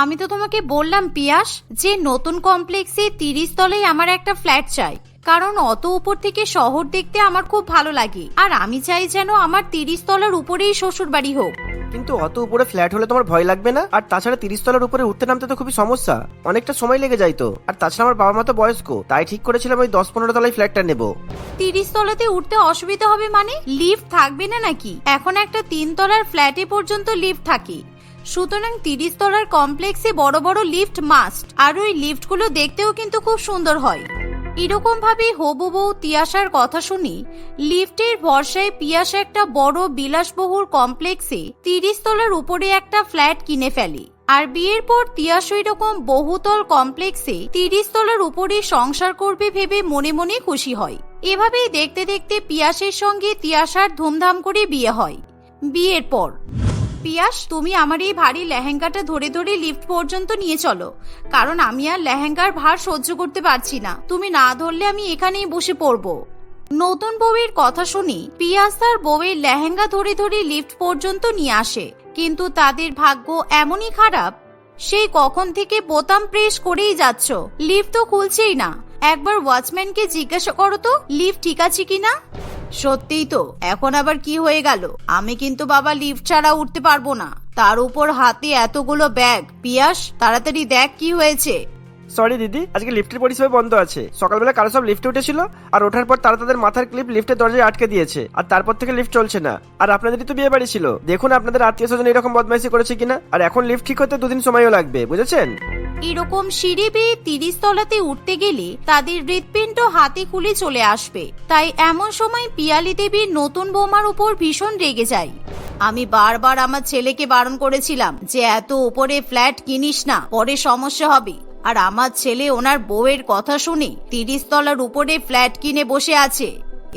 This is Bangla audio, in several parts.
আমি তো তোমাকে বললাম পিয়াস যে নতুন কমপ্লেক্সে তিরিশ তলায় আমার একটা ফ্ল্যাট চাই। কারণ অত উপর থেকে শহর দেখতে আমার খুব ভালো লাগে। আর আমি চাই যেন আমার তিরিশ তলার উপরেই শ্বশুর বাড়ি হোক। কিন্তু অত উপরে ফ্ল্যাট হলে তোমার ভয় লাগবে না? আর তাছাড়া তিরিশ তলার উপরে উঠতে নামতে তো খুবই সমস্যা। অনেকটা সময় লেগে যায় তো। আর তাছাড়া আমার বাবা মা তো বয়স্ক তাই ঠিক করেছিলাম ওই দশ পনেরো তলায় ফ্ল্যাটটা নেব। তিরিশ তলাতে উঠতে অসুবিধা হবে মানে? লিফট থাকবে না নাকি? এখন একটা তিন তলার ফ্ল্যাটে পর্যন্ত লিফট থাকে। সুতরাং তিরিশ তলার কমপ্লেক্সে বড় বড় লিফট মাস্ট আর ওই লিফটগুলো দেখতেও কিন্তু খুব সুন্দর হয়। এরকম ভাবে হবু বউ তিয়াসার কথা শুনি লিফটের ভরসায় পিয়াসা একটা বড় বিলাসবহুল কমপ্লেক্সে তিরিশ তলার উপরে একটা ফ্ল্যাট কিনে ফেলে। আর বিয়ের পর তিয়াস ওই রকম বহুতল কমপ্লেক্সে তিরিশ তলার উপরে সংসার করবে ভেবে মনে মনে খুশি হয়। এভাবেই দেখতে দেখতে পিয়াসের সঙ্গে তিয়াসার ধুমধাম করে বিয়ে হয়। বিয়ের পর পিয়াস, তুমি আমার এই ভারী লেহেঙ্গাটা ধরে ধরে লিফট পর্যন্ত নিয়ে চলো। কারণ আমি আর লেহেঙ্গার ভার সহ্য করতে পারছি না। তুমি না ধরলে আমি এখানেই বসে পড়ব। নতুন বউয়ের কথা শুনি, পিয়াস তার বউয়ের লেহেঙ্গা ধরে ধরে লিফট পর্যন্ত নিয়ে আসে। কিন্তু তাদের ভাগ্য এমনই খারাপ। সেই কখন থেকে বোতাম প্রেস করেই যাচ্ছ? লিফট তো খুলছেই না। একবার ওয়াচম্যানকে জিজ্ঞাসা করো তো লিফট ঠিক আছে কিনা? সত্যিই তো, এখন আবার কি হয়ে গেল? আমি কিন্তু বাবা লিফট ছাড়া উঠতে পারব না। তার উপর হাতে এতগুলো ব্যাগ। পিয়াস, তাড়াতাড়ি দেখ কি হয়েছে। সরি দিদি, আজকে লিফটের পরিষেবা বন্ধ আছে। সকালবেলা কারও সব লিফটে উঠেছিল, আর ওঠার পর তারা তাদের মাথার ক্লিপ লিফটের দরজায় আটকে দিয়েছে, আর তারপর থেকে লিফট চলছে না। আর আপনাদেরই তো বিয়ে বাড়ি ছিল। দেখুন আপনাদের আত্মীয় স্বজন এরকম বদমাইশি করেছে কিনা, আর এখন লিফট ঠিক হতে দুদিন সময়ও লাগবে, বুঝেছেন? এরকম সিঁড়ি বেয়ে তিরিশ তলাতে উঠতে গেলে তাদের হৃৎপিণ্ড হাতে খুলে চলে আসবে। তাই এমন সময় পিয়ালি দেবীর নতুন বৌমার উপর ভীষণ রেগে যায়। আমি বারবার আমার ছেলেকে বারণ করেছিলাম যে এত উপরে ফ্ল্যাট কিনিস না, পরে সমস্যা হবে। আর আমার ছেলে ওনার বউয়ের কথা শুনে তিরিশ তলার উপরে ফ্ল্যাট কিনে বসে আছে।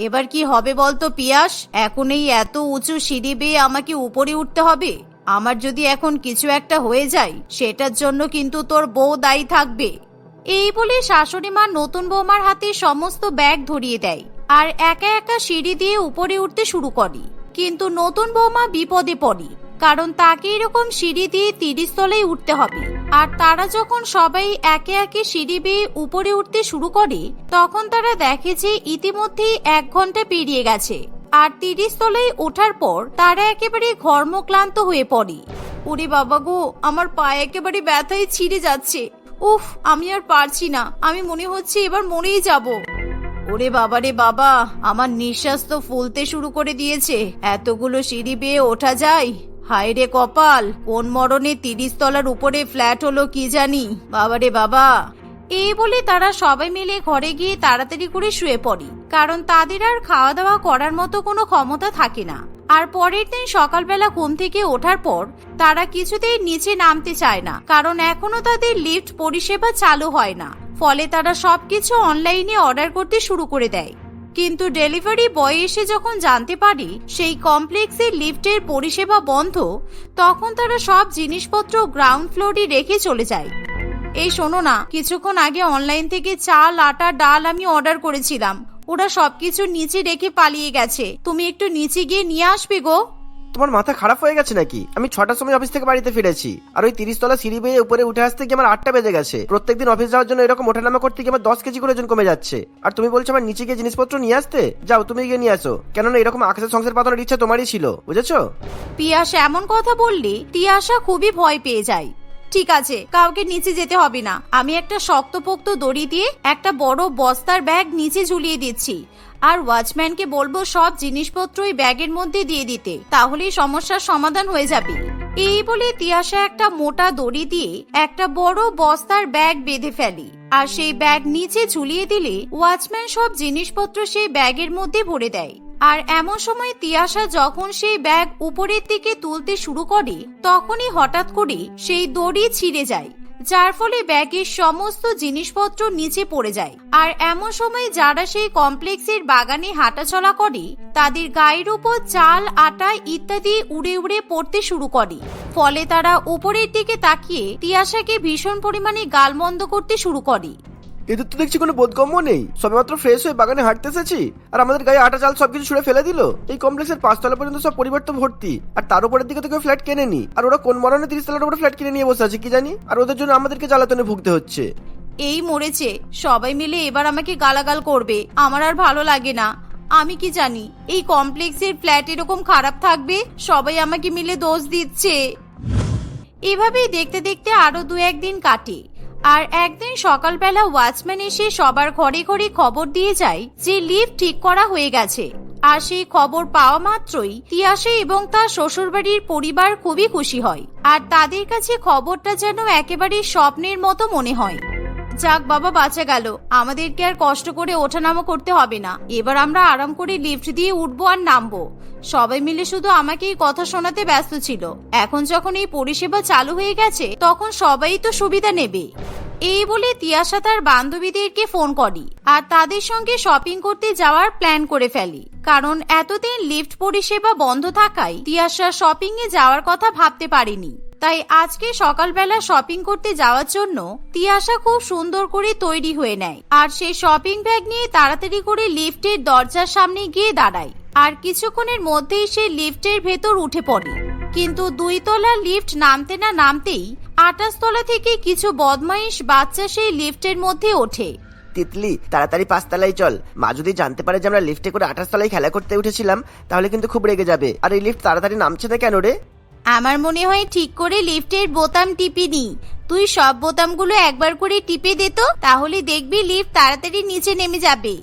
এবার কি হবে বলতো পিয়াস? এখন এই এত উঁচু সিঁড়ি বেয়ে আমাকে উপরে উঠতে হবে? আমার যদি এখন কিছু একটা হয়ে যায়, সেটার জন্য কিন্তু তোর বউ দায়ী থাকবে। এই বলে শাশুড়ি মা নতুন বৌমার হাতে সমস্ত ব্যাগ ধরিয়ে দেয় আর একা একা সিঁড়ি দিয়ে উপরে উঠতে শুরু করে। কিন্তু নতুন বৌমা বিপদে পড়ে, কারণ তাকে এরকম সিঁড়ি দিয়ে তিরিশ তলায় উঠতে হবে। আর তারা যখন সবাই একে একে সিঁড়ি বেয়ে উপরে উঠতে শুরু করে, তখন তারা দেখে যে ইতিমধ্যেই এক ঘণ্টা পেরিয়ে গেছে। আর তিরিশ তলায় ওঠার পর তারা একেবারে ঘর্মক্লান্ত হয়ে পড়ে। ওরে বাবা গো, আমার পায়ে একেবারে ব্যথায় ছিঁড়ে যাচ্ছে। উফ, আমি আর পারছি না, আমি মনে হচ্ছে এবার মরেই যাব। ওরে বাবা রে বাবা, আমার নিঃশ্বাস তো ফুলতে শুরু করে দিয়েছে। এতগুলো সিঁড়ি বেয়ে ওঠা যায়? হায় রে কপাল, কোন মরণে তিরিশ তলার উপরে ফ্ল্যাট হলো কি জানি? বাবা রে বাবা। এই বলে তারা সবাই মিলে ঘরে গিয়ে তাড়াতাড়ি করে শুয়ে পড়ে, কারণ তাদের আর খাওয়া দাওয়া করার মতো কোনো ক্ষমতা থাকে না। আর পরের দিন সকালবেলা ঘুম থেকে ওঠার পর তারা কিছুতেই নিচে নামতে চায় না, কারণ এখনও তাদের লিফট পরিষেবা চালু হয় না। ফলে তারা সবকিছু অনলাইনে অর্ডার করতে শুরু করে দেয়। কিন্তু ডেলিভারি বয় এসে যখন জানতে পারি সেই কমপ্লেক্সের লিফটের পরিষেবা বন্ধ, তখন তারা সব জিনিসপত্র গ্রাউন্ড ফ্লোরে রেখে চলে যায়। এই শোনো না, কিছুক্ষণ আগে অনলাইন থেকে চাল, আটা, ডাল আমি অর্ডার করেছিলাম। ওরা সবকিছু নিচে রেখে পালিয়ে গেছে। তুমি একটু নিচে গিয়ে নিয়ে আসবে গো। তোমার মাথা খারাপ হয়ে গেছে নাকি? আমি ছটার সময় অফিস থেকে বাড়িতে ফিরেছি। আর ওই তিরিশ তলা সিঁড়ি বেয়ে উপরে উঠে আসতে গিয়ে আমার আটটা বেজে গেছে। প্রত্যেকদিন অফিস যাওয়ার জন্য এরকম ওঠানামা করতে গিয়ে আমার দশ কেজি করে ওজন কমে যাচ্ছে। আর তুমি বলছো আমার নিচে গিয়ে জিনিসপত্র নিয়ে আসতে? যাও, তুমি গিয়ে নিয়ে আসো। কেননা এরকম আকাশের সংসার পাতানোর ইচ্ছা তোমারই ছিল, বুঝেছ? পিয়াসা, এমন কথা বললে, তিয়াসা খুবই ভয় পেয়ে যায়। ঠিক আছে, কাউকে নিচে যেতে হবে না। আমি একটা শক্তপোক্ত দড়ি দিয়ে একটা বড় বস্তার ব্যাগ নিচে ঝুলিয়ে দিচ্ছি। আর ওয়াচম্যানকে বলব সব জিনিসপত্রই ব্যাগের মধ্যে দিয়ে দিতে, তাহলেই সমস্যার সমাধান হয়ে যাবে। এই বলে তিয়াসা একটা মোটা দড়ি দিয়ে একটা বড় বস্তার ব্যাগ বেঁধে ফেলি, আর সেই ব্যাগ নিচে ঝুলিয়ে দিলে ওয়াচম্যান সব জিনিসপত্র সেই ব্যাগের মধ্যে ভরে দেয়। আর এমন সময় তিয়াসা যখন সেই ব্যাগ উপরের দিকে তুলতে শুরু করে, তখনই হঠাৎ করে সেই দড়ি ছিঁড়ে যায়। যার ফলে ব্যাগের সমস্ত জিনিসপত্র নিচে পড়ে যায়। আর এমন সময় যারা সেই কমপ্লেক্সের বাগানে হাঁটাচলা করে, তাদের গায়ের উপর চাল, আটা ইত্যাদি উড়ে উড়ে পড়তে শুরু করে। ফলে তারা উপরের দিকে তাকিয়ে তিয়াশাকে ভীষণ পরিমাণে গালমন্দ করতে শুরু করে। এদের তো দেখছি কোনো বোধগম্য নেই। সবেমাত্র ফ্রেশ হয়ে বাগানে হাঁটতে এসেছি। আর আমাদের গায়ে আটা চাল সবকিছু ছুড়ে ফেলে দিল। এই কমপ্লেক্সের পাঁচতলা পর্যন্ত সব পরিবর্তন ভর্তি। আর তার উপরের দিকে তো কেউ ফ্ল্যাট কেনেনি। আর ওরা কোন মরণে তিরিশ তলার উপরে ফ্ল্যাট কিনে নিয়ে বসে আছে কি জানি? আর ওদের জন্য আমাদেরকে জ্বালাতনে ভুগতে হচ্ছে। এই মরেছে। সবাই মিলে এবার আমাকে গালাগাল করবে। আমার আর ভালো লাগে না। আমি কি জানি? এই কমপ্লেক্সের ফ্ল্যাট এরকম খারাপ থাকবে? সবাই আমাকে মিলে দোষ দিচ্ছে। এভাবেই দেখতে দেখতে আরও দু একদিন কাটে। আর একদিন সকালবেলা ওয়াচম্যান এসে সবার ঘরে ঘরে খবর দিয়ে যায় যে লিফট ঠিক করা হয়ে গেছে। আর সেই খবর পাওয়া মাত্রই তিয়াসে এবং তার শ্বশুরবাড়ির পরিবার খুবই খুশি হয়। আর তাদের কাছে খবরটা যেন একেবারে স্বপ্নের মতো মনে হয়। যাক বাবা, বাঁচা গেল। আমাদেরকে আর কষ্ট করে ওঠানামা করতে হবে না। এবার আমরা আরাম করে লিফট দিয়ে উঠবো আর নামবো। সবাই মিলে শুধু আমাকে এই কথা শোনাতে ব্যস্ত ছিল। এখন যখন এই পরিষেবা চালু হয়ে গেছে, তখন সবাই তো সুবিধা নেবে। এই বলে তিয়াশা তার বান্ধবীদেরকে ফোন করি আর তাদের সঙ্গে শপিং করতে যাওয়ার প্ল্যান করে ফেলি। কারণ এতদিন লিফট পরিষেবা বন্ধ থাকায় তিয়াশা শপিং এ যাওয়ার কথা ভাবতে পারেনি। তাই আজকে সকালবেলা শপিং করতে যাওয়ার জন্য তিয়াশা খুব সুন্দর করে তৈরি হয়ে নেয়। আর সেই শপিং ব্যাগ নিয়ে তাড়াতাড়ি করে লিফটের দরজার সামনে গিয়ে দাঁড়ায়। আর কিছুক্ষণের মধ্যেই সে লিফটের ভেতর উঠে পড়ে। কিন্তু দুই তলা লিফট নামতে না নামতেই আটাশ তলা থেকে কিছু বদমাইশ বাচ্চা সেই লিফটের মধ্যে ওঠে। তিতলি, তাড়াতাড়ি পাঁচতলায় চল। মা যদি জানতে পারে যে আমরা লিফটে করে আঠাশ তলায় খেলা করতে উঠেছিলাম, তাহলে কিন্তু খুব রেগে যাবে। আর এই লিফট তাড়াতাড়ি নামছে না কেন রে? আমার মনে হয় ঠিক করে লিফটের বোতাম টিপিনি তুই সব বোতামগুলো একবার করে টিপে দে তো, তাহলে দেখবি লিফট তাড়াতাড়ি নিচে নেমে যাবে।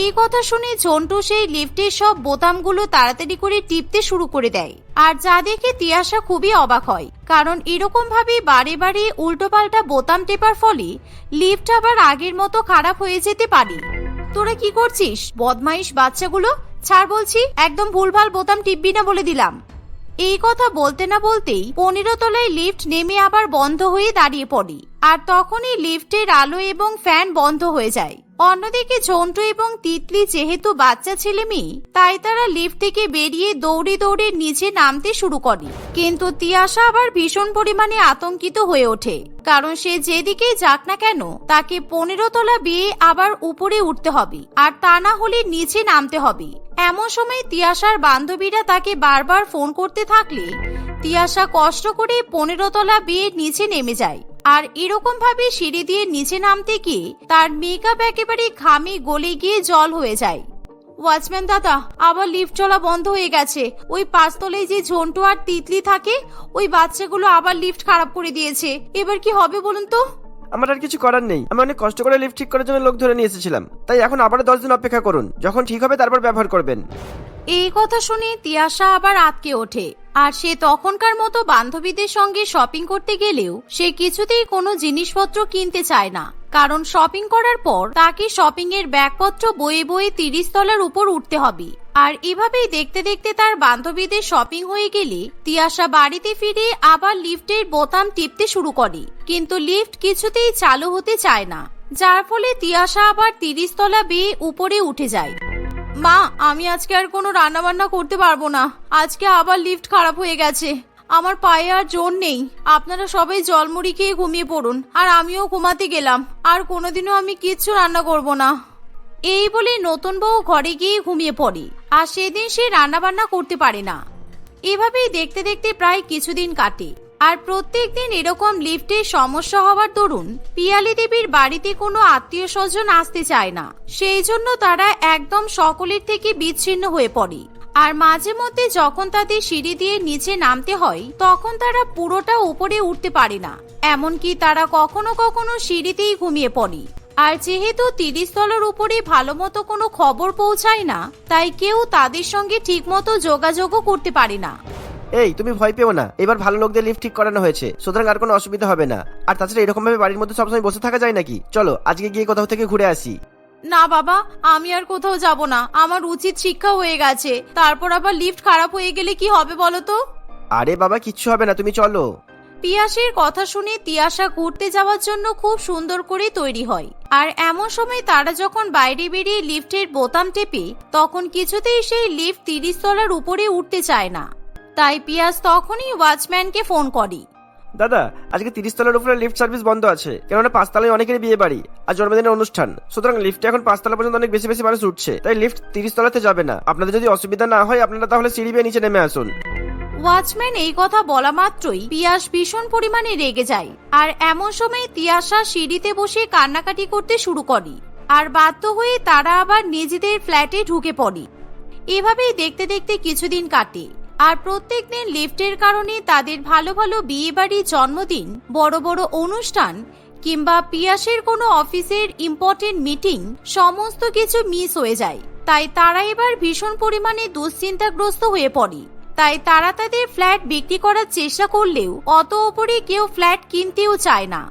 এই কথা শুনে ঝন্টু সেই লিফটের সব বোতামগুলো তাড়াতাড়ি করে টিপতে শুরু করে দেয়। আর যা দেখে তিয়াশা খুবই অবাক হয়, কারণ এরকম ভাবে বারে বারে উল্টোপাল্টা বোতাম টেপার ফলে লিফট আবার আগের মতো খারাপ হয়ে যেতে পারে। তোরা কি করছিস, বদমাইশ বাচ্চাগুলো? ছাড় বলছি, একদম ভুলভাল বোতাম টিপবি না বলে দিলাম। এই কথা বলতে না বলতেই পনেরো তলায় লিফট নেমে আবার বন্ধ হয়ে দাঁড়িয়ে পড়ি। আর তখনই লিফটের আলো এবং ফ্যান বন্ধ হয়ে যায়। অন্যদিকে ঝন্টু এবং তিতলি যেহেতু বাচ্চা ছেলে মেয়ে, তাই তারা লিফট থেকে বেরিয়ে দৌড়ে দৌড়ে নিচে নামতে শুরু করে। কিন্তু তিয়াশা আবার ভীষণ পরিমাণে আতঙ্কিত হয়ে ওঠে। কারণ সে যেদিকেই যাক না কেন, তাকে পনেরো তলা বিয়ে আবার উপরে উঠতে হবে, আর তা না হলে নিচে নামতে হবে। এমন সময় তিয়াশার বান্ধবীরা তাকে বারবার ফোন করতে থাকলে, তিয়াশা কষ্ট করে পনেরো তলা বিয়ে নিচে নেমে যায়। আর এরকম ভাবে সিঁড়ি দিয়ে নিচে নামতে গিয়ে তার মেকআপ একেবারে ঘামে গলে গিয়ে জল হয়ে যায়। ওয়াচম্যান দাদা আবার লিফট চলা বন্ধ হয়ে গেছে। ওই পাঁচতলায় যে ঝন্টু আর তিতলি থাকে ওই বাচ্চাগুলো আবার লিফট খারাপ করে দিয়েছে। এবার কি হবে বলুন তো? আমার আর কিছু করার নেই। আমি অনেক কষ্ট করে লিফট ঠিক করার জন্য লোক ধরে নিয়ে এসেছিলাম। তাই এখন আবার দশ দিন অপেক্ষা করুন। যখন ঠিক হবে তারপর ব্যবহার করবেন। এই কথা শুনে তিয়াশা আবার আটকে ওঠে। আর সে তখনকার মতো বান্ধবীদের সঙ্গে শপিং করতে গেলেও সে কিছুতেই কোনো জিনিসপত্র কিনতে চায় না। কারণ শপিং করার পর তাকে শপিং এর ব্যাগপত্র বয়ে বয়ে তিরিশ তলার উপর উঠতে হবে। আর এভাবেই দেখতে দেখতে তার বান্ধবীদের শপিং হয়ে গেলে তিয়াশা বাড়িতে ফিরে আবার লিফটের বোতাম টিপতে শুরু করে। কিন্তু লিফট কিছুতেই চালু হতে চায় না। যার ফলে তিয়াশা আবার তিরিশ তলা বেয়ে উপরে উঠে যায়। মা, আমি আজকে আর কোনো রান্না বান্না করতে পারব না। আজকে আবার লিফট খারাপ হয়ে গেছে। আমার পায়ে আর জোর নেই। আপনারা সবাই জলমুড়ি খেয়ে ঘুমিয়ে পড়ুন, আর আমিও ঘুমাতে গেলাম। আর কোনোদিনও আমি কিচ্ছু রান্না করব না। এই বলে নতুন বউ ঘরে গিয়ে ঘুমিয়ে পড়ে, আর সেদিন সে রান্না বান্না করতে পারে না। এভাবেই দেখতে দেখতে প্রায় কিছুদিন কাটে। আর প্রত্যেক দিন এরকম লিফটের সমস্যা হওয়ার দরুন পিয়ালি দেবীর বাড়িতে কোনো আত্মীয় স্বজন আসতে চায় না। সেই জন্য তারা একদম সকলের থেকে বিচ্ছিন্ন হয়ে পড়ে। আর মাঝে মধ্যে যখন তাদের সিঁড়ি দিয়ে নিচে নামতে হয়, তখন তারা পুরোটা উপরে উঠতে পারে না। এমনকি তারা কখনো কখনো সিঁড়িতেই ঘুমিয়ে পড়ে। আর যেহেতু তিরিশ তলার উপরে ভালো মতো কোনো খবর পৌঁছায় না, তাই কেউ তাদের সঙ্গে ঠিকমতো যোগাযোগও করতে পারে না। এই তুমি ভয় পেও না। এবার ভালো লোকদের লিফট ঠিক করানো হয়েছে। সুতরাং আর কোনো অসুবিধা হবে না। আর তাছাড়া এরকম ভাবে বাড়ির মধ্যে সবসময় বসে থাকা যায় নাকি? চলো আজকে গিয়ে কোথাও থেকে ঘুরে আসি। না বাবা আমি আর কোথাও যাব না। আমার উচিত শিক্ষা হয়ে গেছে। তারপর আবার লিফট খারাপ হয়ে গেলে কি হবে বলো তো? আরে বাবা কিচ্ছু হবে না তুমি চলো। পিয়াসের কথা শুনে তিয়াসা ঘুরতে যাওয়ার জন্য খুব সুন্দর করে তৈরি হয়। আর এমন সময় তারা যখন বাইরে বেরিয়ে লিফটের বোতাম টেপে তখন কিছুতেই সেই লিফট তিরিশ তলার উপরে উঠতে চায় না। তাই পিয়াস তখনই ওয়াচম্যানকে ফোন করে। দাদা আজকে তিরিশ তলার উপরে লিফট সার্ভিস বন্ধ আছে। কেননা পাঁচতলায় অনেকেরই বিয়ে বাড়ি আর জন্মদিনের অনুষ্ঠান। সুতরাং লিফটে এখন পাঁচতলা পর্যন্ত অনেক বেশি বেশি মানুষ উঠছে। তাই লিফট তিরিশ তলাতে যাবে না। আপনাদের যদি অসুবিধা না হয় আপনারা তাহলে সিঁড়ি বেয়ে নিচে নেমে আসুন। ওয়াচম্যান এই কথা বলা মাত্রই পিয়াস ভীষণ পরিমাণে রেগে যায়। আর এমন সময় তিয়াসা সিঁড়িতে বসে কান্নাকাটি করতে শুরু করে। আর বাধ্য হয়ে তারা আবার নিজেদের ফ্ল্যাটে ঢুকে পড়ে। এভাবেই দেখতে দেখতে কিছুদিন কাটে। আর প্রত্যেক দিন লিফটের কারণে তাদের ভালো ভালো বিয়ে বাড়ি জন্মদিন, বড় বড় অনুষ্ঠান কিংবা পিয়াসের কোনো অফিসের ইম্পর্টেন্ট মিটিং সমস্ত কিছু মিস হয়ে যায়। তাই তারা এবার ভীষণ পরিমাণে দুশ্চিন্তাগ্রস্ত হয়ে পড়ে। তাই তারা তাদের ফ্ল্যাট বিক্রি করার চেষ্টা করলেও অত ওপরে কেউ ফ্ল্যাট কিনতেও চায় না।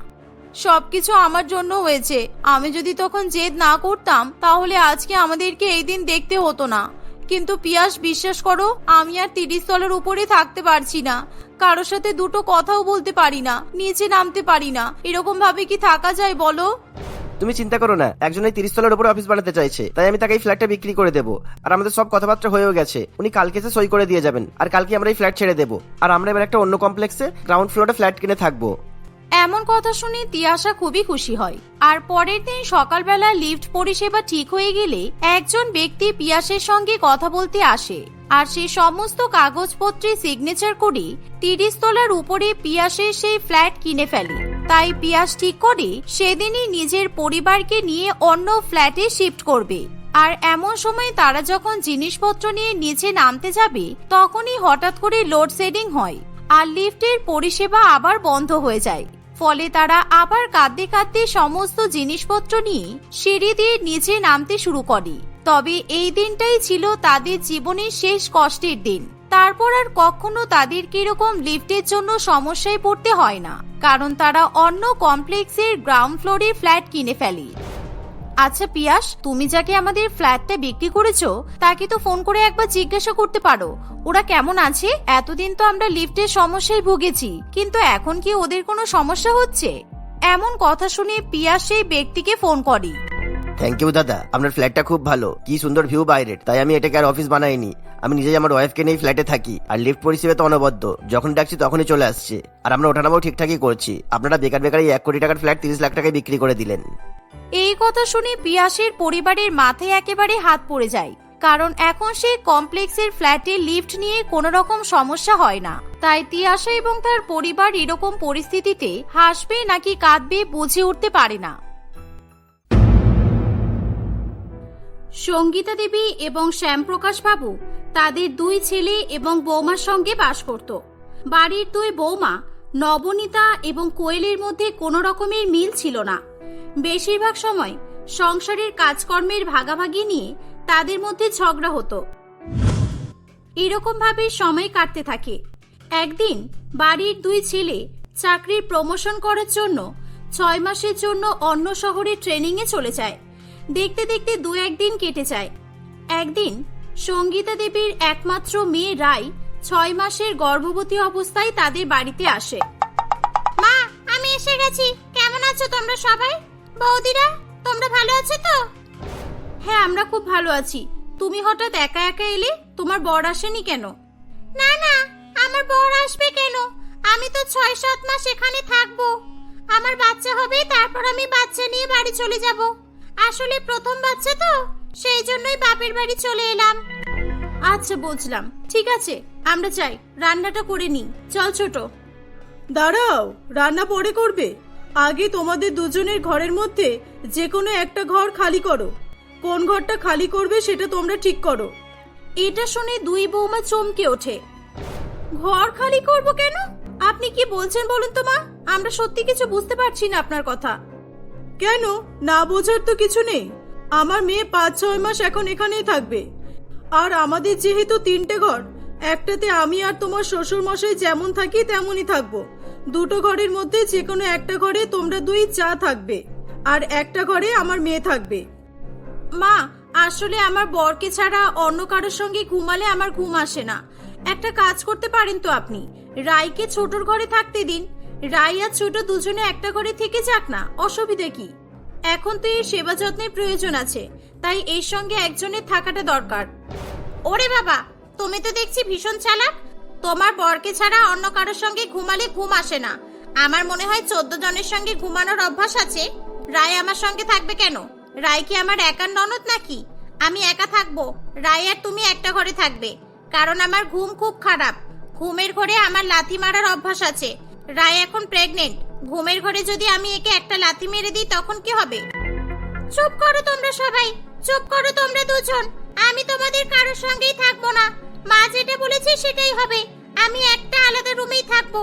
সবকিছু আমার জন্য হয়েছে। আমি যদি তখন জেদ না করতাম, তাহলে আজকে আমাদেরকে এই দিন দেখতে হতো না। কিন্তু পিয়াস, বিশ্বাস করো, আমি আর তিরিশ তলের উপরে থাকতে পারছি না। কারোর সাথে দুটো কথাও বলতে পারি না, নিচে নামতে পারি না। এরকম ভাবে কি থাকা যায় বলো? তুমি চিন্তা করো না একজন এই তিরিশ তলার উপরে অফিস বানাতে চাইছে, তাই আমি তাকে এই ফ্ল্যাটটা বিক্রি করে দেবো। আর আমাদের সব কথাবার্তা হয়েও গেছে, উনি কালকে এসে সই করে দিয়ে যাবেন, আর কালকে আমরা এই ফ্ল্যাট ছেড়ে দেবো। আর আমরা এবার একটা অন্য কমপ্লেক্সে গ্রাউন্ড ফ্লোরে ফ্ল্যাট কিনে থাকব। এমন কথা শুনে তিয়াশা খুবই খুশি হয়। আর পরের দিন সকালবেলা লিফট পরিষেবা ঠিক হয়ে গেলে একজন ব্যক্তি পিয়াসের সঙ্গে কথা বলতে আসে। আর সে সমস্ত কাগজপত্রে সিগনেচার করে তিরিশ তলার উপরে পিয়াসের সেই ফ্ল্যাট কিনে ফেলে। তাই পিয়াস ঠিক করে সেদিনই নিজের পরিবারকে নিয়ে অন্য ফ্ল্যাটে শিফট করবে। আর এমন সময় তারা যখন জিনিসপত্র নিয়ে নিচে নামতে যাবে, তখনই হঠাৎ করে লোডশেডিং হয়। আর লিফটের পরিষেবা আবার বন্ধ হয়ে যায়। ফলে তারা আবার কাঁদতে কাঁদতে সমস্ত জিনিসপত্র নিয়ে সিঁড়ি দিয়ে নিচে নামতে শুরু করে। তবে এই দিনটাই ছিল তাদের জীবনের শেষ কষ্টের দিন। তারপর আর কখনো তাদের কীরকম লিফটের জন্য সমস্যায় পড়তে হয় না, কারণ তারা অন্য কমপ্লেক্সের গ্রাউন্ড ফ্লোরে ফ্ল্যাট কিনে ফেলে। আচ্ছা পিয়াস, তুমি যাকে আমাদের ফ্ল্যাটটা বিক্রি করেছ, তাকে তো ফোন করে একবার জিজ্ঞাসা করতে পারো। ওরা কেমন আছে? এতদিন তো আমরা লিফটের সমস্যায় ভুগেছি, কিন্তু এখন কি ওদের কোনো সমস্যা হচ্ছে? এমন কথা শুনে পিয়াস সেই ব্যক্তিকে ফোন করে থ্যাংক ইউ দাদা। আপনার ফ্ল্যাটটা খুব ভালো। কি সুন্দর ভিউ বাইরের। তাই আমি এটাকে আর অফিস বানাইনি। আমি নিজেই আমার ওয়াইফকে নিয়ে ফ্ল্যাটে থাকি, আর লিফট পরিষেবা তো অনবদ্য। যখন ডাকছি তখনই চলে আসছে, আর আমরা ওঠানামাও ঠিকঠাকই করছি। আপনারা বেকার বেকার এক কোটি টাকার ফ্ল্যাট তিরিশ লাখ টাকায় বিক্রি করে দিলেন। এই কথা শুনে পিয়াসের পরিবারের মাথায় একেবারে হাত পড়ে যায়, কারণ এখন সে কমপ্লেক্সের ফ্ল্যাটে লিফট নিয়ে কোনো রকম সমস্যা হয় না। তাই তিয়াশা এবং তার পরিবার এরকম পরিস্থিতিতে হাসবে নাকি কাঁদবে বুঝে উঠতে পারে না। সঙ্গীতা দেবী এবং শ্যামপ্রকাশ বাবু তাদের দুই ছেলে এবং বৌমার সঙ্গে বাস করত। বাড়ির দুই বৌমা, নবনীতা এবং কোয়েলের মধ্যে কোনো রকমের মিল ছিল না। বেশিরভাগ সময় সংসারের কাজকর্মের ভাগাভাগি নিয়ে তাদের মধ্যে ঝগড়া হতো। এরকম ভাবে সময় কাটতে থাকে। একদিন বাড়ির দুই ছেলে চাকরির প্রমোশন করার জন্য ছয় মাসের জন্য অন্য শহরে ট্রেনিং এ চলে যায়। দেখতে দেখতে দু একদিন কেটে যায়। একদিন সঙ্গীতা দেবীর একমাত্র মেয়ে রাই ছয় মাসের গর্ভবতী অবস্থায় তাদের বাড়িতে আসে। মা, আমি এসে গেছি। কেমন আছো তোমরা সবাই? বৌদিরা, তোমরা ভালো আছো তো? হ্যাঁ আমরা খুব ভালো আছি। তুমি হঠাৎ একা একা এলে তোমার বর আসেনি কেন? না না, আমার বর আসবে কেন? আমি তো ছয় সাত মাস এখানে থাকব। আমার বাচ্চা হবে, তারপর আমি বাচ্চা নিয়ে বাড়ি চলে যাব। আসলে প্রথম বাচ্চা তো সেই জন্যই বাপের বাড়ি চলে এলাম। আচ্ছা বুঝলাম। ঠিক আছে আমরা চাই রান্নাটা করে নিই। চল ছোট। দাঁড়াও রান্না পরে করবে। আগে তোমাদের দুজনের ঘরের মধ্যে যে কোনো একটা ঘর খালি করো। কোন ঘরটা খালি করবে সেটা তোমরা ঠিক করো। এটা শুনে দুই বৌমা চমকে ওঠে। ঘর খালি করব কেন? আপনি কি বলছেন বলুন তো মা। আমরা সত্যি কিছু বুঝতে পারছি না আপনার কথা। কেন? না বোঝার তো কিছু নেই। আমার মেয়ে পাঁচ, ছয় মাস এখন এখানেই থাকবে। আর আমাদের যেহেতু তিনটে ঘর, একটাতে আমি আর তোমার শ্বশুর মশাই যেমন থাকি তেমনই থাকব। দুটো ঘরের মধ্যে যে কোনো একটা ঘরে তোমরা দুই চা থাকবে, আর একটা ঘরে আমার মেয়ে থাকবে। মা, আসলে আমার বরকে ছাড়া অন্য কারোর সঙ্গে ঘুমালে আমার ঘুম আসে না। একটা কাজ করতে পারেন তো আপনি। রায়কে ছোটর ঘরে থাকতে দিন। রাই আর ছোট দুজনে একটা ঘরে থেকে যাক না, অসুবিধে কি? এখন তো এর সেবা যত্নের প্রয়োজন আছে, তাই এর সঙ্গে একজনের থাকাটা দরকার। ওরে বাবা, তুমি তো দেখছি ভীষণ চালাক। তোমার বরকে ছাড়া অন্য কারোর সঙ্গে ঘুমালে ঘুম আসে না। আমার মনে হয় চোদ্দ জনের সঙ্গে ঘুমানোর অভ্যাস আছে। রায় আমার সঙ্গে থাকবে কেন? রায় কি আমার একার ননদ নাকি? আমি একা থাকব। রায় আর তুমি একটা ঘরে থাকবে। কারণ আমার ঘুম খুব খারাপ। ঘুমের ঘরে আমার লাথি মারার অভ্যাস আছে। রায় এখন প্রেগনেন্ট ঘুমের ঘরে যদি আমি একে একটা লাথি মেরে দিই, তখন কি হবে? চুপ করো তোমরা সবাই, চুপ করো তোমরা দুজন। আমি তোমাদের কারোর সঙ্গেই থাকব না। মা যেটা বলেছে সেটাই হবে। আমি একটা আলাদা রুমেই থাকব।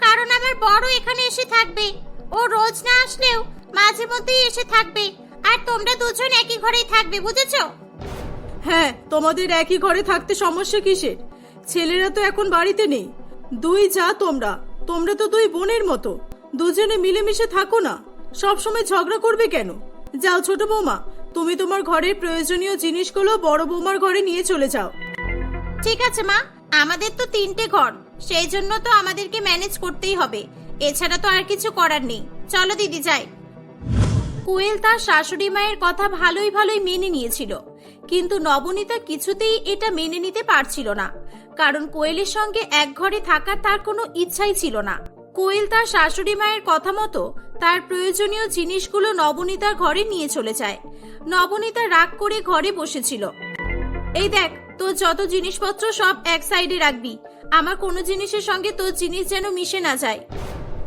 কারণ আমার বড় এখানে এসে থাকবে। ও রোজ না আসলেও মাঝে মধ্যেই এসে থাকবে। আর তোমরা দুজন একই ঘরেই থাকবে, বুঝেছ? হ্যাঁ তোমাদের একই ঘরে থাকতে সমস্যা কিসের? ছেলেরা তো এখন বাড়িতে নেই। দুই যা তোমরা। তোমরা তো দুই বোনের মতো। দুজনে মিলেমিশে থাকো না। সব সময় ঝগড়া করবে কেন? যাও ছোট বৌমা, তুমি তোমার ঘরের প্রয়োজনীয় জিনিসগুলো বড় বৌমার ঘরে নিয়ে চলে যাও। ঠিক আছে, মা। আমাদের তো তিনটে ঘর। সেই জন্য তো আমাদেরকে ম্যানেজ করতেই হবে। এছাড়া তো আর কিছু করার নেই। চলো দিদি, যাই। কোয়েল তার শাশুড়ি মায়ের কথা ভালোই ভালোই মেনে নিয়েছিল। কিন্তু নবনীতা কিছুতেই এটা মেনে নিতে পারছিল না। কারণ কোয়েলের সঙ্গে এক ঘরে থাকার তার কোনো ইচ্ছাই ছিল না। কোয়েল তার শাশুড়ি মায়ের কথা মতো তার প্রয়োজনীয় জিনিসগুলো নবনীতার ঘরে নিয়ে চলে যায়। নবনীতা রাগ করে ঘরে বসেছিল। এই দেখ, তোর যত জিনিসপত্র সব এক সাইডে রাখবি। আমার কোনো জিনিসের সঙ্গে তোর জিনিস যেন মিশে না যায়।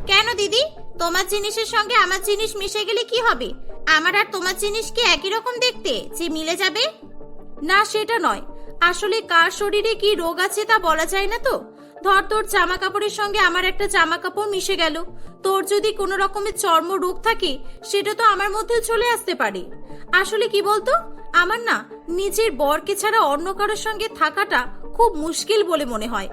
কেন দিদি? তোমার জিনিসের সঙ্গে আমার জিনিস মিশে গেলে কি হবে? আমার আর তোমার জিনিস কি একই রকম দেখতে, যে মিলে যাবে? না, সেটা নয়। আসলে কার শরীরে কি রোগ আছে তা বলা যায় না তো? ধর তোর জামা কাপড়ের সঙ্গে আমার একটা জামা কাপড় মিশে গেল। তোর যদি কোনো রকমের চর্ম রোগ থাকে, সেটা তো আমার মধ্যে চলে আসতে পারে। আসলে কি বলতো? আমার না, নিজের বরকে ছাড়া অন্য কারোর সঙ্গে থাকাটা খুব মুশকিল বলে মনে হয়।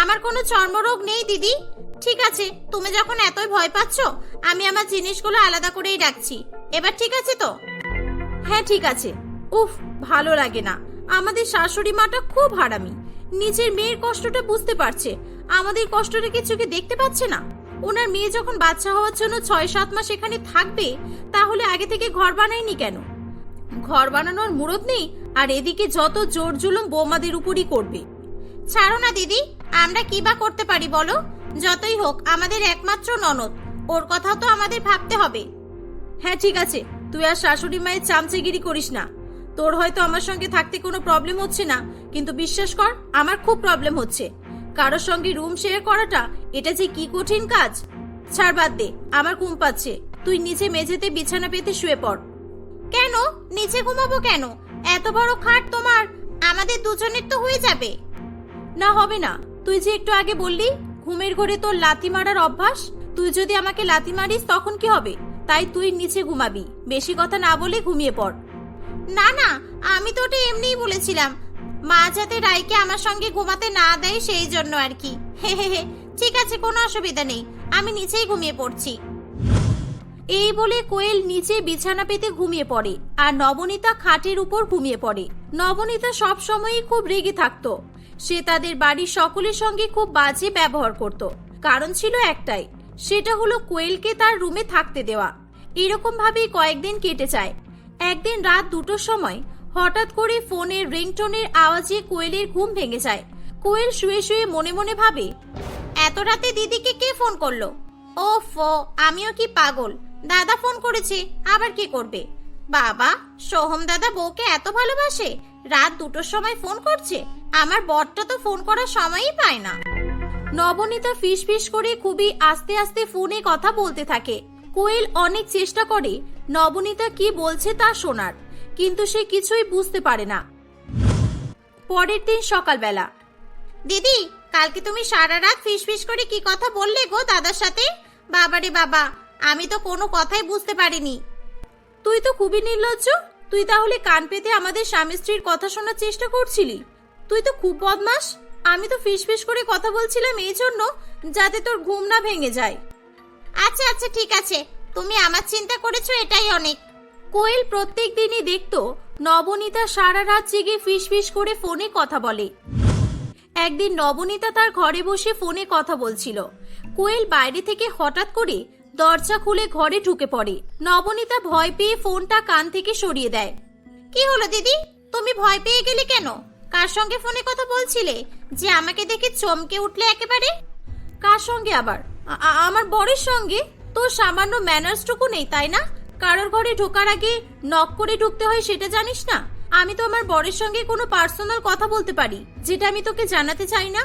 আমার কোনো চর্মরোগ নেই, দিদি। ঠিক আছে, তুমি যখন এতই ভয় পাচ্ছ, আমি আমার জিনিসগুলো আলাদা করেই রাখছি। এবার ঠিক আছে তো? হ্যাঁ ঠিক আছে। উফ ভালো লাগে না। আমাদের শাশুড়ি মাটা খুব হারামি। নিজের মেয়ের কষ্টটা বুঝতে পারছে। আমাদের কষ্টটা কিছুকে দেখতে পাচ্ছে না? ওনার মেয়ে যখন বাচ্চা হওয়ার জন্য ছয়, সাত মাস এখানে থাকবে, তাহলে আগে থেকে ঘর বানায়নি কেন? ঘর বানানোর মুরদ নেই, আর এদিকে যত জোর জুলুম বৌমাদের উপরই করবে। ছাড়ো না দিদি, আমরা কি বা করতে পারি বলো? যতই হোক, আমাদের একমাত্র ননদ। ওর কথা তো আমাদের ভাবতে হবে। হ্যাঁ ঠিক আছে। তুই আর শাশুড়ি মায়ের চামচেগিরি করিস না। তোর হয়তো আমার সঙ্গে থাকতে কোনো প্রবলেম হচ্ছে না, কিন্তু বিশ্বাস কর, আমার খুব প্রবলেম হচ্ছে। কারোর সঙ্গে রুম শেয়ার করাটা, এটা যে কি কঠিন কাজ? ছাড় বাদ দে, আমার ঘুম পাচ্ছে। তুই নিচে মেঝেতে বিছানা পেতে শুয়ে পড়। কেন? নিচে ঘুমাবো কেন? এত বড় খাট তোমার, আমাদের দুজনের তো হয়ে যাবে। না, হবে না। তুই যে একটু আগে বললি, ঘুমের ঘরে তোর লাথি মারার অভ্যাস, তুই যদি আমাকে লাথি মারিস তখন কি হবে? তাই তুই নিচে ঘুমাবি। বেশি কথা না বলে ঘুমিয়ে পড়। না না, আমি তো ওটা এমনিই বলেছিলাম। মা যাতে রাইকে আমার সঙ্গে ঘুমাতে না দেয় সেই জন্য আর কি। হে হে হে, ঠিক আছে, কোনো অসুবিধা নেই। আমি নিচেই ঘুমিয়ে পড়ছি। এই বলে কোয়েল নিচে বিছানা পেতে ঘুমিয়ে পড়ে আর নবনীতা খাটের উপর ঘুমিয়ে পড়ে। নবনীতা সব সময়ই খুব রেগে থাকত। সে তাদের বাড়ির সকলের সঙ্গে খুব বাজে ব্যবহার করত। কারণ ছিল একটাই, সেটা হলো কোয়েলকে তার রুমে থাকতে দেওয়া। এরকম ভাবেই কয়েকদিন কেটে যায়। একদিন রাত দুটোর সময় হঠাৎ করে ফোনের রিংটোনের আওয়াজে কোয়েলের ঘুম ভেঙে যায়। কোয়েল শুয়ে শুয়ে মনে মনে ভাবে, এত রাতে দিদিকে কে ফোন করল? ওফ আমিও কি পাগল? দাদা ফোন করেছে, আবার কি করবে? বাবা, সোহম দাদা বউকে এত ভালোবাসে? রাত দুটোর সময় ফোন করছে? আমার বরটা তো ফোন করার সময়ই পায় না। নবনীতা ফিস ফিস করে খুবই আস্তে আস্তে ফোনে কথা বলতে থাকে। কোয়েল অনেক চেষ্টা করে নবনীতা কি বলছে তা শোনার কিন্তু সে কিছুই বুঝতে পারে না। পরের দিন সকালবেলা দিদি কালকে তুমি সারা রাত ফিস ফিস করে কি কথা বললে গো দাদার সাথে? বাবারে বাবা আমি তো কোনো কথাই বুঝতে পারিনি। তুই তো খুবই নির্লজ্জ তুই তাহলে কান পেতে আমাদের স্বামী স্ত্রীর কথা শোনার চেষ্টা করছিলি। তুই তো খুব বদমাস আমি তো ফিস ফিস করে কথা বলছিলাম এই জন্য যাতে তোর ঘুম না ভেঙে যায়। আচ্ছা আচ্ছা ঠিক আছে। তুমি আমার চিন্তা করেছ, এটাই অনেক। কোয়েল প্রত্যেক দিনই দেখতো নবনীতা সারা রাত জেগে ফিস ফিস করে ফোনে কথা বলে। একদিন নবনীতা তার ঘরে বসে ফোনে কথা বলছিল। কোয়েল বাইরে থেকে হঠাৎ করে দরজা খুলে ঘরে ঢুকে পড়ে। নবনীতা ভয় পেয়ে ফোনটা কান থেকে সরিয়ে দেয়। কি হলো দিদি? তুমি ভয় পেয়ে গেলে কেন? কার সঙ্গে ফোনে কথা বলছিলে? যে আমাকে দেখে চমকে উঠলে একেবারে? কার সঙ্গে আবার? আমার বরের সঙ্গে তোর সামান্য ম্যানার্সটুকু নেই, তাই না? কারোর ঘরে ঢোকার আগে নক করে ঢুকতে হয় সেটা জানিস না? আমি তো আমার বরের সঙ্গে কোনো পার্সোনাল কথা বলতে পারি, যেটা আমি তোকে জানাতে চাই না।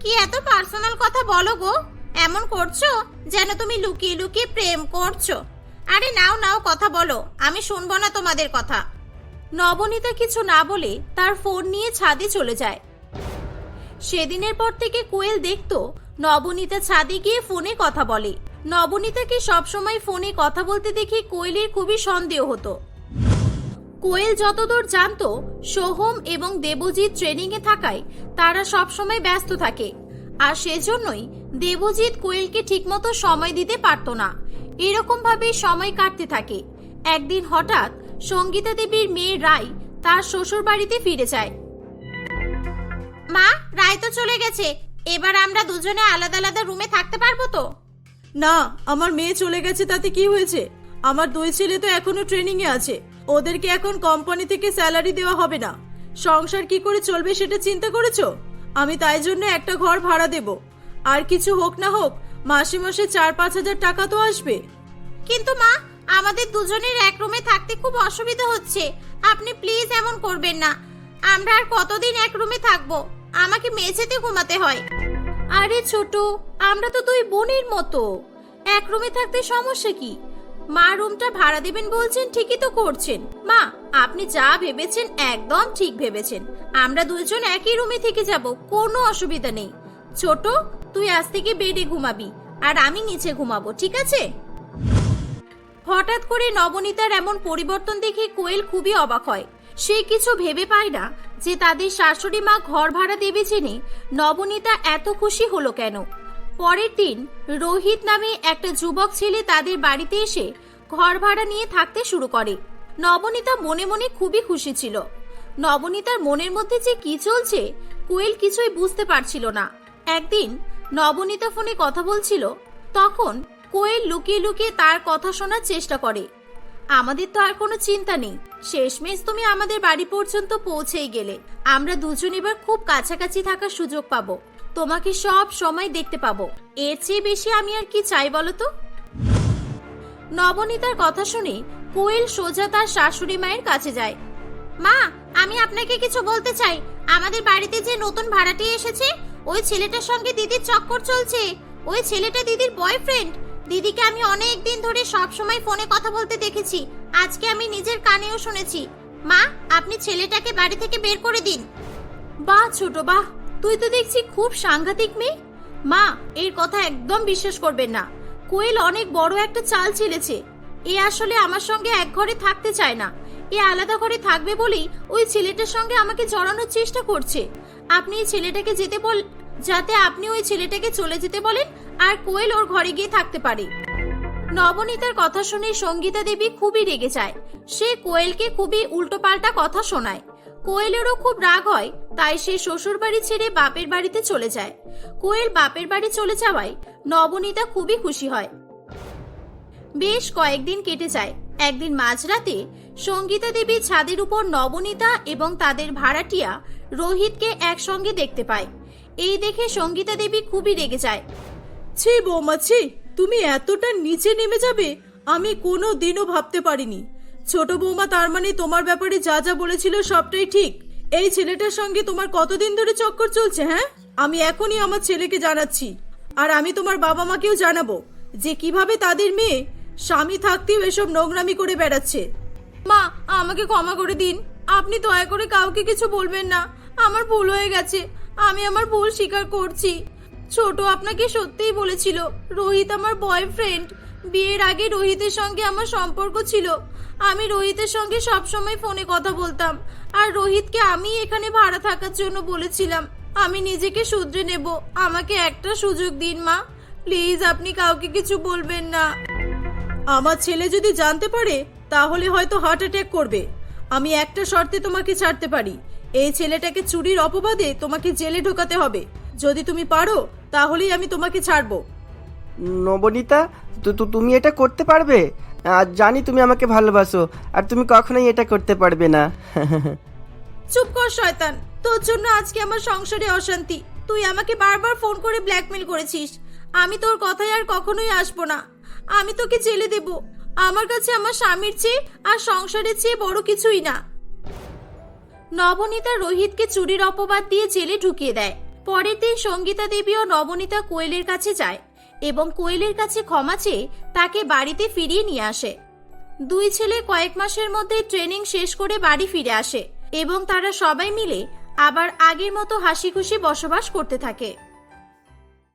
কি এত পার্সোনাল কথা বলো গো? এমন করছ যেন তুমি লুকিয়ে লুকিয়ে প্রেম করছ। আরে নাও নাও কথা বলো, আমি শুনব না তোমাদের কথা। নবনীতা কিছু না বলে তার ফোন নিয়ে ছাদে চলে যায়। সেদিনের পর থেকে কোয়েল দেখতো নবনীতা ছাদে গিয়ে ফোনে কথা বলে। নবনীতাকে সবসময় ফোনে কথা বলতে দেখে কোয়েলের খুবই সন্দেহ হতো। কোয়েল যতদূর জানতো, সোহম এবং দেবজিৎ ট্রেনিং এ থাকায় তারা সবসময় ব্যস্ত থাকে। আর সেজন্যই দেবজিৎ কোয়েলকে ঠিকমতো সময় দিতে পারতো না। এরকম ভাবে সময় কাটতে থাকে। একদিন হঠাৎ সঙ্গীতা দেবীর মেয়ে রায় তার শ্বশুর বাড়িতে ফিরে যায়। মা রায় তো চলে গেছে। এবার আমরা দুজনে আলাদা আলাদা রুমে থাকতে পারব তো? না আমার মেয়ে চলে গেছে তাতে কি হয়েছে? আমার দুই ছেলে তো এখনও ট্রেনিং এ আছে। ওদেরকে এখন কোম্পানি থেকে স্যালারি দেওয়া হবে না। সংসার কি করে চলবে সেটা চিন্তা করেছ? আমি তাই জন্য একটা ঘর ভাড়া দেব। আর কিছু হোক না হোক মাসে মাসে চার পাঁচ হাজার টাকা তো আসবে। কিন্তু মা আমাদের দুজনের এক রুমে থাকতে খুব অসুবিধা হচ্ছে। আপনি প্লিজ এমন করবেন না। আমরা আর কতদিন এক রুমে থাকব? আমাকে মেঝেতে ঘুমাতে হয়। আরে ছোট, আমরা তো দুই বোনের মতো। এক রুমে থাকতে সমস্যা কি? মা রুমটা ভাড়া দেবেন বলছেন, ঠিকই তো করছেন। মা, আপনি যা ভেবেছেন একদম ঠিক ভেবেছেন। আমরা দুইজন একই রুমে থেকে যাব, কোনো অসুবিধা নেই। ছোট, তুই আজ থেকে বেডে ঘুমাবি, আর আমি নিচে ঘুমাবো, ঠিক আছে? হঠাৎ করে নবনীতার এমন পরিবর্তন দেখে কোয়েল খুবই অবাক হয়। সে কিছু ভেবে পায় না যে তাদের শাশুড়ি মা ঘর ভাড়া দেবে জেনে নবনীতা এত খুশি হলো কেন। পরের দিন রোহিত নামে একটা যুবক ছেলে তাদের বাড়িতে এসে ঘর ভাড়া নিয়ে থাকতে শুরু করে। নবনীতা মনে মনে খুবই খুশি ছিল। নবনীতার মনের মধ্যে যে কি চলছে, কোয়েল কিছুই বুঝতে পারছিল না। একদিন নবনীতা ফোনে কথা বলছিল, তখন কোয়েল লুকিয়ে লুকিয়ে তার কথা শোনার চেষ্টা করে। আমাদের তো আর কোনো চিন্তা নেই। শেষমেশ তুমি আমাদের বাড়ি পর্যন্ত পৌঁছেই গেলে। আমরা দুজন এবার খুব কাছাকাছি থাকার সুযোগ পাবো। তোমাকে সব সময় দেখতে পাবো। এর চেয়ে বেশি আমি আর কি চাই বলো তো? নবনীতার কথা শুনে কোয়েল সোজা তার শাশুড়ি মায়ের কাছে যায়। মা, আমি আপনাকে কিছু বলতে চাই। আমাদের বাড়িতে যে নতুন ভাড়াটি এসেছে, ওই ছেলেটার সঙ্গে দিদির চক্কর চলছে। ওই ছেলেটা দিদির বয়ফ্রেন্ড দিদিকে আমি অনেক দিন ধরে সব সময় ফোনে কথা বলতে দেখেছি। আজকে আমি নিজের কানেও শুনেছি। মা, আপনি ছেলেটাকে বাড়ি থেকে বের করে দিন। বাহ, ছোট বাহ। তুই তো দেখছি খুব সাংঘাতিক মেয়ে। মা, এর কথা একদম বিশ্বাস করবেন না। কোয়েল অনেক বড় একটা চাল ছেলেছে এ আসলে আমার সঙ্গে এক ঘরে থাকতে চায় না। এ আলাদা ঘরে থাকবে বলেই ওই ছেলেটার সঙ্গে আমাকে জড়ানোর চেষ্টা করছে। আপনি এই ছেলেটাকে যেতে বল যাতে আপনি ওই ছেলেটাকে চলে যেতে বলেন আর কোয়েল ওর ঘরে গিয়ে থাকতে পারে। নবনীতার কথা শুনে সঙ্গীতা দেবী খুবই রেগে যায়। সে কোয়েলকে খুবই উল্টোপাল্টা কথা শোনায়। কোয়েলেরও খুব রাগ হয়, তাই সে শ্বশুর বাড়ি ছেড়ে বাপের বাড়িতে চলে যায়। কোয়েল বাপের বাড়ি চলে যাওয়ায় নবনীতা খুবই খুশি হয়। বেশ কয়েকদিন কেটে যায়। একদিন মাঝরাতে সঙ্গীতা দেবী ছাদের উপর নবনীতা এবং তাদের ভাড়াটিয়া রোহিতকে একসঙ্গে দেখতে পায়। এই দেখে সঙ্গীতা দেবী খুবই রেগে যায়। ছি বৌমা, ছি, তুমি এতটা নিচে নেমে যাবে, আমি কোনো দিনও ভাবতে পারিনি। ছোট বৌমা, তার মানে তোমার ব্যাপারে যা যা বলেছিল সবটাই ঠিক। এই ছেলেটার সঙ্গে তোমার কতদিন ধরে চক্কর চলছে হ্যাঁ? আমি এখনই আমার ছেলেকে জানাচ্ছি। আর আমি তোমার বাবা মাকেও জানাব যে কীভাবে তাদের মেয়ে স্বামী থাকতেও এসব নোংরামি করে বেড়াচ্ছে। মা, আমাকে ক্ষমা করে দিন। আপনি দয়া করে কাউকে কিছু বলবেন না। আমার ভুল হয়ে গেছে। আমি আমার ভুল স্বীকার করছি। ছোট আপনাকে সত্যিই বলেছিল, রোহিত আমার বয়ফ্রেন্ড বিয়ের আগে রোহিতের সঙ্গে আমার সম্পর্ক ছিল। আমি রোহিতের সঙ্গে সবসময় ফোনে কথা বলতাম। আর রোহিতকে আমি এখানে ভাড়া থাকার জন্য বলেছিলাম, আমি নিজেকে শুধরে নেব। আমাকে একটা সুযোগ দিন, মা। প্লিজ, আপনি কাউকে কিছু বলবেন না। আমার ছেলে যদি জানতে পারে, তাহলে হয়তো হার্ট অ্যাটাক করবে। আমি একটা শর্তে তোমাকে ছাড়তে পারি। এই ছেলেটাকে চুরির অপবাদে তোমাকে জেলে ঢোকাতে হবে। যদি তুমি পারো তাহলেই আমি তোমাকে ছাড়বো। নবনীতা তু- তুমি এটা করতে পারবে? আর জানি তুমি আমাকে ভালোবাসো আর তুমি কখনোই এটা করতে পারবে না। চুপ কর শয়তান তোর জন্য আজকে আমার সংসারে অশান্তি। তুই আমাকে বারবার ফোন করে ব্ল্যাকমেল করেছিস। আমি তোর কথায় আর কখনোই আসব না। আমি তোকে জেলে দেব। আমার কাছে আমার স্বামীর চেয়ে আর সংসারের চেয়ে বড় কিছুই না। নবনীতা রোহিতকে চুরির অপবাদ দিয়ে জেলে ঢুকিয়ে দেয়। পরের দিন সঙ্গীতা দেবী ও নবনীতা কোয়েলের কাছে যায় এবং কোয়েলের কাছে ক্ষমা চেয়ে তাকে বাড়িতে ফিরিয়ে নিয়ে আসে। দুই ছেলে কয়েক মাসের মধ্যে ট্রেনিং শেষ করে বাড়ি ফিরে আসে এবং তারা সবাই মিলে আবার আগের মতো হাসি খুশি বসবাস করতে থাকে।